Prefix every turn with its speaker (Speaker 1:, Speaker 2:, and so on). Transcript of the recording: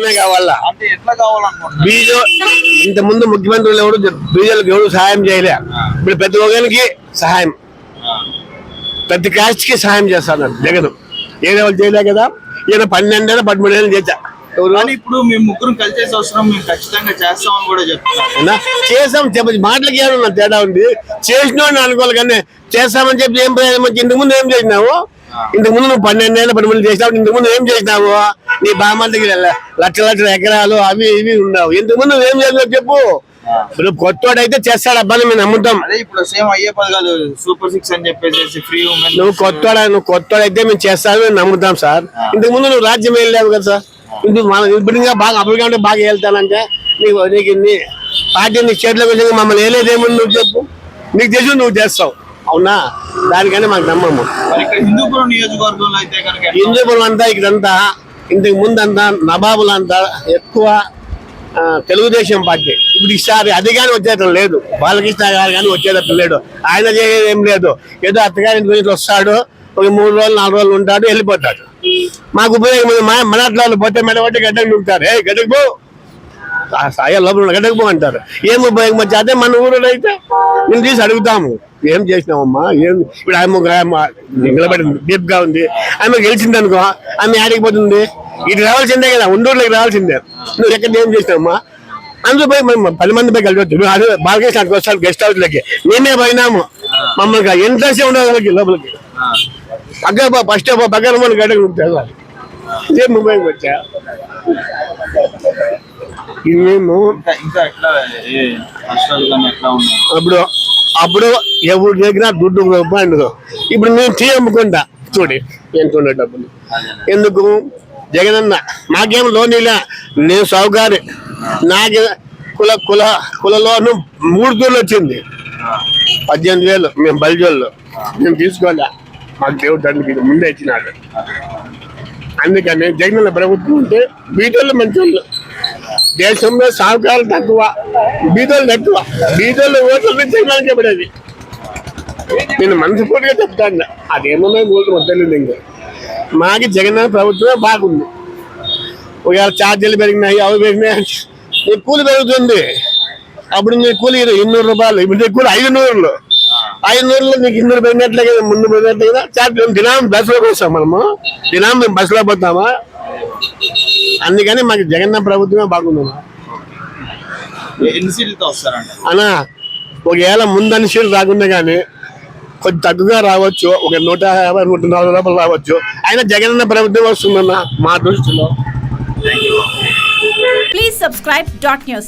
Speaker 1: ప్రభుత్వమే కావాలా? బీజో ఇంత ముందు ముఖ్యమంత్రులు ఎవరు బీజోలకు ఎవరు సహాయం చేయలే. ఇప్పుడు ప్రతి ఒక్కరికి సహాయం. ప్రతి కాస్ట్కి సహాయం చేస్తాను జగన్. ఏదో వాళ్ళు చేయలే కదా ఈయన పన్నెండేళ్ళు చేశా. ఎవరు?
Speaker 2: కానీ ఇప్పుడు మేము ముగ్గురు కలిసేసి అవసరం మేము ఖచ్చితంగా చేస్తామని కూడా చెప్తున్నారు.
Speaker 1: అవునా? చేసాం చెప్ప మాటలకి ఏమన్నా తేడా ఉంది. చేసినా అనుకోవాలి కానీ చేస్తామని చెప్పి ఏం ఇంతకు ముందు ఏం చేసినావు? ఇంతకు ముందు నువ్వు పన్నెండేళ్ళు పన్నెండు చేసినావు ఇంతకు ముందు ఏం చేసినావు? నీ బామంతకి లక్ష లక్షల ఎకరాలు అవి ఇవి ఉన్నావు. ఇంతకు ముందు నువ్వు ఏం చేసినావు చెప్పు ఇప్పుడు కొత్తోడైతే చేస్తాడు అబ్బాయి మేము నమ్ముతాం.
Speaker 2: ఇప్పుడు సేమ్ అయ్యే పథకాలు సూపర్ సిక్స్ అని చెప్పేసి ఫ్రీ
Speaker 1: నువ్వు కొత్తోడ నువ్వు కొత్తోడైతే మేము చేస్తావు మేము నమ్ముతాం సార్. ఇంతకు ముందు నువ్వు రాజ్యం వెళ్ళావు కదా సార్. ఇప్పుడు మన ఇప్పుడు ఇంకా బాగా అప్పుడు బాగా వెళ్తానంటే నీకు నీకు నీ పార్టీ నీ చేతిలోకి వచ్చి మమ్మల్ని వేయలేదేమని నువ్వు చెప్పు. నీకు తెలిసి నువ్వు చేస్తావు. అవునా? దానికనే మాకు నమ్మము.
Speaker 2: హిందూపురం నియోజకవర్గంలో అయితే?
Speaker 1: హిందూపురం అంతా ఇక్కడంతా ఇంతకు ముందు అంతా నవాబులంతా ఎక్కువ తెలుగుదేశం పార్టీ. ఇప్పుడు ఈసారి అది కానీ వచ్చేటం లేదు. బాలకృష్ణ గారు కానీ వచ్చేటట్టు లేడు. ఆయన చేయడం ఏం లేదు. ఏదో అత్తగారి గురించి వస్తాడు ఒక మూడు రోజులు నాలుగు రోజులు ఉంటాడు వెళ్ళిపోతాడు. మాకు ఉపయోగం మా- మన పోతే మెడ పట్టి గడ్డకు నింపుతారు ఏ గడ్డకు పో. సాయ లోపల గడ్డకు పో అంటారు. ఏం ఉపయోగం వచ్చి? అదే మన ఊరిలో అయితే. నేను తీసి అడుగుతాము. ఏం చేసినావమ్మా ఏం ఇప్పుడు ఆమె ఒక ఆమె నిలబడింది డీప్గా ఉంది ఆమె గెలిచింది అనుకో ఆమె ఆడికి పోతుంది ఇటు రావాల్సిందే కదా ఉండూరులోకి రావాల్సిందే నువ్వు ఎక్కడ ఏం చేసినావమ్మా అందరూ పోయి మేము పది మంది పోయి కలిసి వచ్చాము అదే బాలకృష్ణ వస్తాను గెస్ట్ హౌస్ లకి మేమే పోయినాము మమ్మల్ని ఎంతసేపు ఉండదు వాళ్ళకి లోపలికి
Speaker 2: ఆ.
Speaker 1: పక్క ఫస్ట్ పక్కన మన గడ్డకు ఉంటారు ముంబైకి వచ్చా ఇవేమో అప్పుడు అప్పుడు ఎవరు దగ్గర దుడ్డు రూపాయలు ఇప్పుడు నేను టీ అమ్ముకుంటా చూడి ఎంత ఉండే డబ్బులు. ఎందుకు? జగనన్న నాకేం లోన్ ఇలా నేను సౌకారి నాకే కుల కుల కుల లోను మూడు తూర్లు వచ్చింది. పద్దెనిమిది వేలు. మేము బలిజోళ్ళు. మేము తీసుకోలే. మాకు దేవుడు తండ్రికి ముందే ఇచ్చినాడు. అందుకని జగనన్న ప్రభుత్వం ఉంటే బీటోళ్ళు మంచోళ్ళు. దేశంలో సాహకాలు తక్కువ బీదోళ్ళు ఎక్కువ బీదోళ్ళు ఓట్ల నుంచి జగనానికి పడేది. నేను మనస్ఫూర్తిగా చెప్తాను. అదేమన్నా గోల్డ్ వద్దలేదు ఇంకా. మాకు జగన్ ప్రభుత్వమే బాగుంది. ఒకవేళ ఛార్జీలు పెరిగినాయి అవి పెరిగినాయి నీ కూలి పెరుగుతుంది. అప్పుడు నీ కూలి ఇన్నూరు రూపాయలు. ఇప్పుడు నీ కూలి ఐదు నూరులు ఐదు నూరులో నీకు ఇన్నూరు పెరిగినట్లే కదా ముందు పెరిగినట్లే కదా. ఛార్జ్ దినాం బస్సులోకి వస్తాం మనము. దినాం మేము బస్సులో పోతామా? అందుకని మాకు జగన్ ప్రభుత్వమే బాగుందమ్మా
Speaker 2: ఎన్ని సీట్లతో వస్తారంట
Speaker 1: అనా ఒకవేళ ముందని సీట్లు రాకుండా కానీ కొంచెం తక్కువగా రావచ్చు. ఒక నూట యాభై నూట నలభై రూపాయలు రావచ్చు. అయినా జగనన్న ప్రభుత్వం వస్తుందన్న మా దృష్టిలో
Speaker 3: Please subscribe dot news.